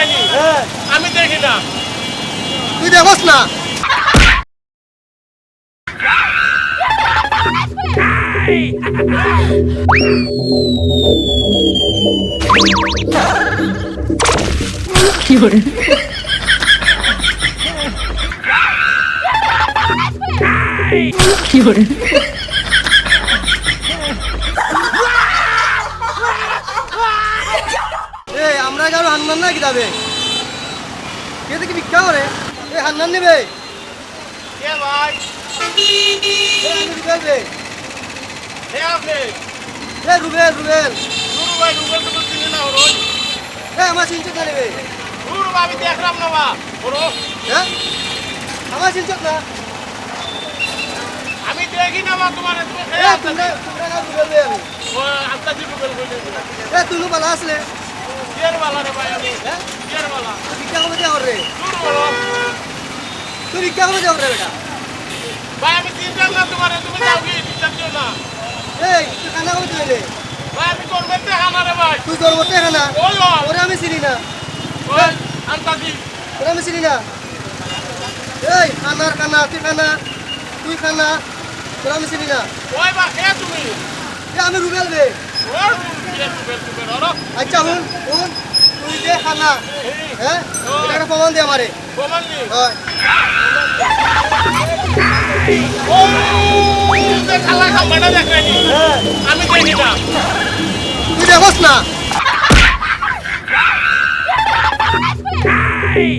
পাইনি হ্যাঁ। আমি দেখি না। তুই দেখোস না। কি করে কি করে কেন হান্নান না কি যাবে কে দেখি ভিক্ষা করে? এ হান্নান নেবে? কে ভাই। আমি রুবেল রুবেল আমার না নেবে? দেখলাম না বা হ্যাঁ আমার না? দেখি না বা তোমার তোমরা না রুবেল তুলু বালা আসলে। কের আমি তুই ভিক্ষা কবে দেওয়া রে বেটা ভাই আমি চিনতাম না তোমার তুমি যাও কি দিও না এই তুই খানা কবে ভাই আমি রে ভাই তুই তোর মতে খানা ওই ওরে আমি চিনি না ওই আন্তাজি ওরে আমি চিনি না এই খানার খানা তুই খানা তুই খানা আমি চিনি না ওই বা কে তুমি আমি রুবেল বে ওর রুবেল ওরো আচ্ছা হুন হুন তুই যে খানা হ্যাঁ এটা একটা প্রমাণ দে আমারে প্রমাণ হয় হ্যাঁ আমি দেখি না তুই দেখোস না Hey!